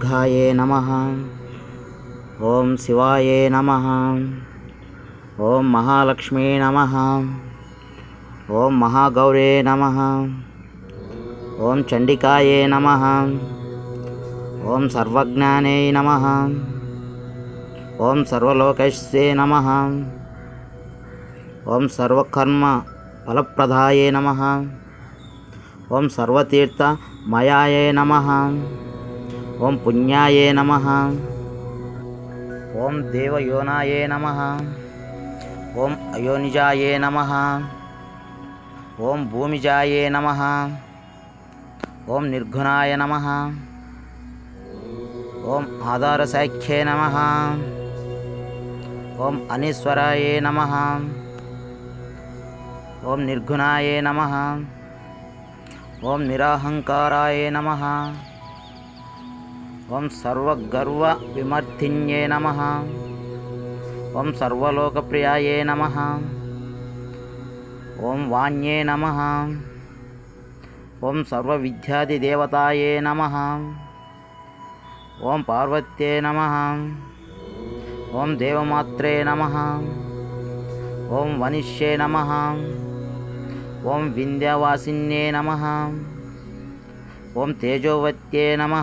దుర్గాయే నమ. ఓం శివాయే నమ. ఓం మహాలక్ష్మీ నమ. ఓం మహాగౌరే నమ. ఓం చండికాయే నమ. ఓం సర్వజ్ఞానే నమ. ఓం సర్వలోకస్యే నమ. ఓం సర్వకర్మ ఫలప్రదాయే నమ. ఓం సర్వతీర్థమయాయే నమ. ఓం పుణ్యాయే నమ ఓం దేవయోనాయే నమ ఓం అయోనిజాయే నమ ఓం భూమిజాయే నమ ఓం నిర్గుణాయ నమ ఓం ఆధారసాఖ్యే నమ ఓం అనీశ్వరాయే నమ ఓం నిర్గుణాయే నమ ఓం నిరాహంకారాయ నమ ఓం సర్వగర్వ విమర్ధిన్యే నమ ఓం సర్వలోకప్రియాయే నమ ఓం వాణ్యే నమ ఓం సర్వవిద్యాదిదేవతాయే నమ ఓం పార్వత్యే నమ ఓం దేవమాత్రే నమ ఓం వనిష్యే నమ ఓం వింధ్యవాసిన్యే నమ ఓం తేజోవత్యే నమ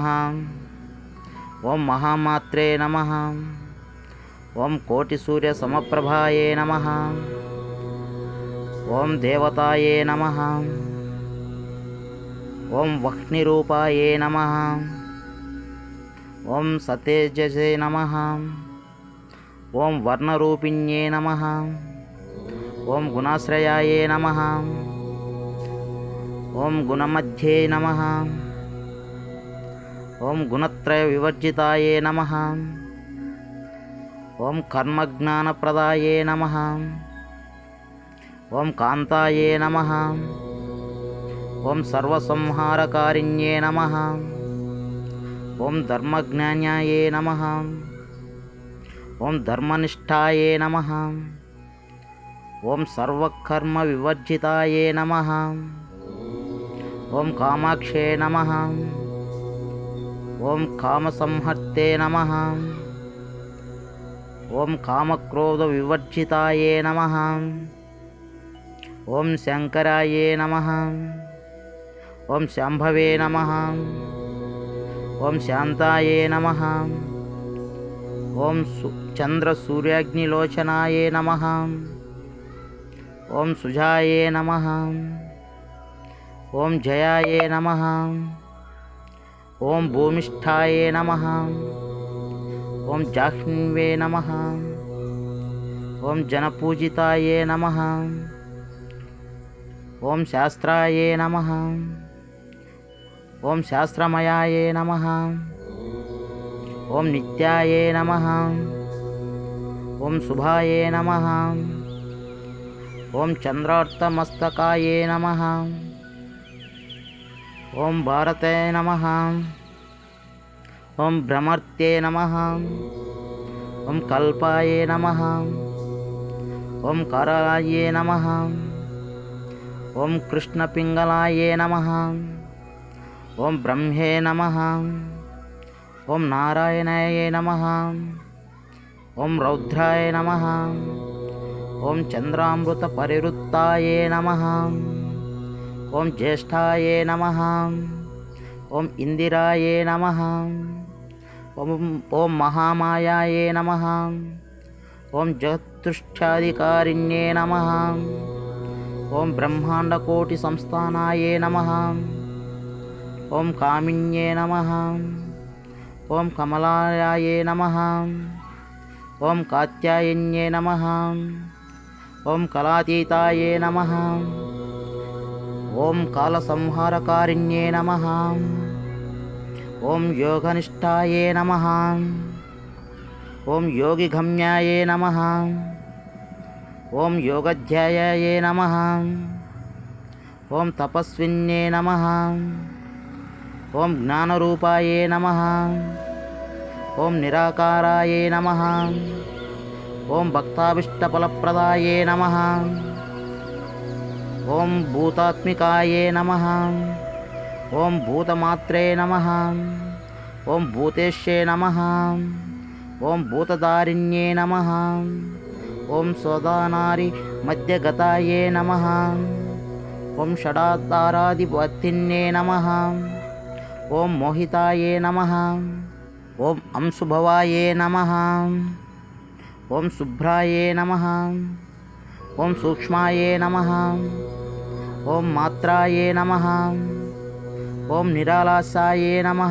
ఓం మహామాత్రే నమ ఓం కోటిసూర్య సమప్రభాయే నమ ఓం దేవతాయే నమ ఓం వహ్నిరూపాయే నమ ఓం సతేజసే నమ ఓం వర్ణరూపిణ్యే నమ ఓం గుణాశ్రయాయే నమ ఓం గుణమధ్యే నమ ఓం గుణత్రయ వివర్జితాయే నమ. ఓం కర్మజ్ఞానప్రదాయే నమ. ఓం కాంతాయే నమ. ఓం సర్వసంహారకారిణ్యే నమ. ఓం ధర్మజ్ఞాన్యాయే నమ. ఓం ధర్మనిష్టాయే నమ. ఓం సర్వకర్మ వివర్జితాయే నమ. ఓం కామాక్షే నమ. ఓం కామసంహర్తే నమ ఓం కామక్రోధ వివర్జితాయే నమ ఓం శంకరాయే నమ ఓం శాంభవే నమ ఓం శాంతాయే నమ ఓం సు చంద్ర సూర్యాగ్నిలోచనాయే నమ ఓం సుజాయే నమ ఓం జయాయే నమ ఓం భూమిష్ఠాయే నమ ఓం జాహ్న్వే నమ ఓం జనపూజితాయే నమ ఓం శాస్త్రాయే నమ ఓం శాస్త్రమయాయే నమ ఓం నిత్యాయే నమ ఓం శుభాయే నమ ఓం చంద్రార్థమస్తకాయే నమ ఓం భారతే నమ. ఓం భ్రమర్త్యే నమ. ఓం కల్పాయే నమ. ఓం కరాయే నమ. ఓం కృష్ణపింగళాయే నమ. ఓం బ్రహ్మే నమ. ఓం నారాయణాయ నమ. ఓం రౌద్రాయ నమ. ఓం చంద్రామృత పరివృత్తాయ నమ. ఓం జ్యేష్ఠాయే నమ. ఓం ఇందిరాయే నమ. ఓం ఓం మహామాయాయే నమ. ఓం జగత్తుష్టాధికారిణ్యే నమ. ఓం బ్రహ్మాండకోటి సంస్థానాయే నమ. ఓం కామిన్యే నమ. ఓం కమలాయాయే నమ. ఓం కాత్యాయన్యే నమ. ఓం కళాతీతాయే నమ. ఓం కాలసంహారకారిణ్యే నమ. ఓం యోగనిష్టాయే నమ. ఓం యోగిగమ్యాయే నమ. ఓం యోగధ్యాయాయే నమ. ఓం తపస్విన్యే నమ. ఓం జ్ఞానరూపాయే నమ. ఓం నిరాకారాయే నమ. ఓం భక్తాభిష్టఫలప్రదాయే నమ. ఓం భూతాత్మికాయే నమ. ఓం భూతమాత్రే నమ. ఓం భూతేశ్యే నమ. ఓం భూతదారిణ్యే నమ. ఓం సోదానారి మధ్యగతాయే నమ. ఓం షడాధారాధిపత్తిన్యే నమ. ఓం మోహితాయే నమ. ఓం అంశుభవాయే నమ. ఓం శుభ్రాయే నమ. ఓం సూక్ష్మాయే నమ. ఓం మాత్రాయే నమ. ఓం నిరాలాసాయే నమ.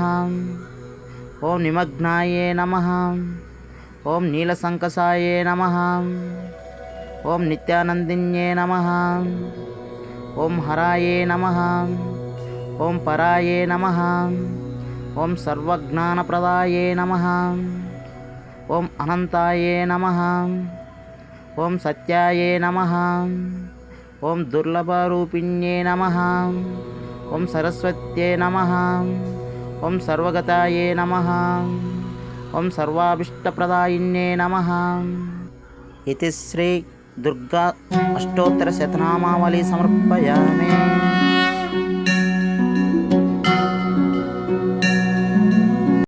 ఓం నిమగ్నాయే నమ. ఓం నీలసంకసాయే నమ. ఓం నిత్యానందిన్యే నమ. ఓం హరాయే నమ. ఓం పరాయే నమ. ఓం సర్వజ్ఞానప్రదాయే నమ. ఓం అనంతాయే నమ. ఓం సత్యాయే నమ. ఓం దుర్లభరూపిణ్యే నమ. ఓం సరస్వత్యే నమ. ఓం సర్వగతాయే నమ. ఓం సర్వాభీష్టప్రదాయిన్యే నమ. ఇది శ్రీ దుర్గా అష్టోత్తర శతనామావళి సమర్పయామే.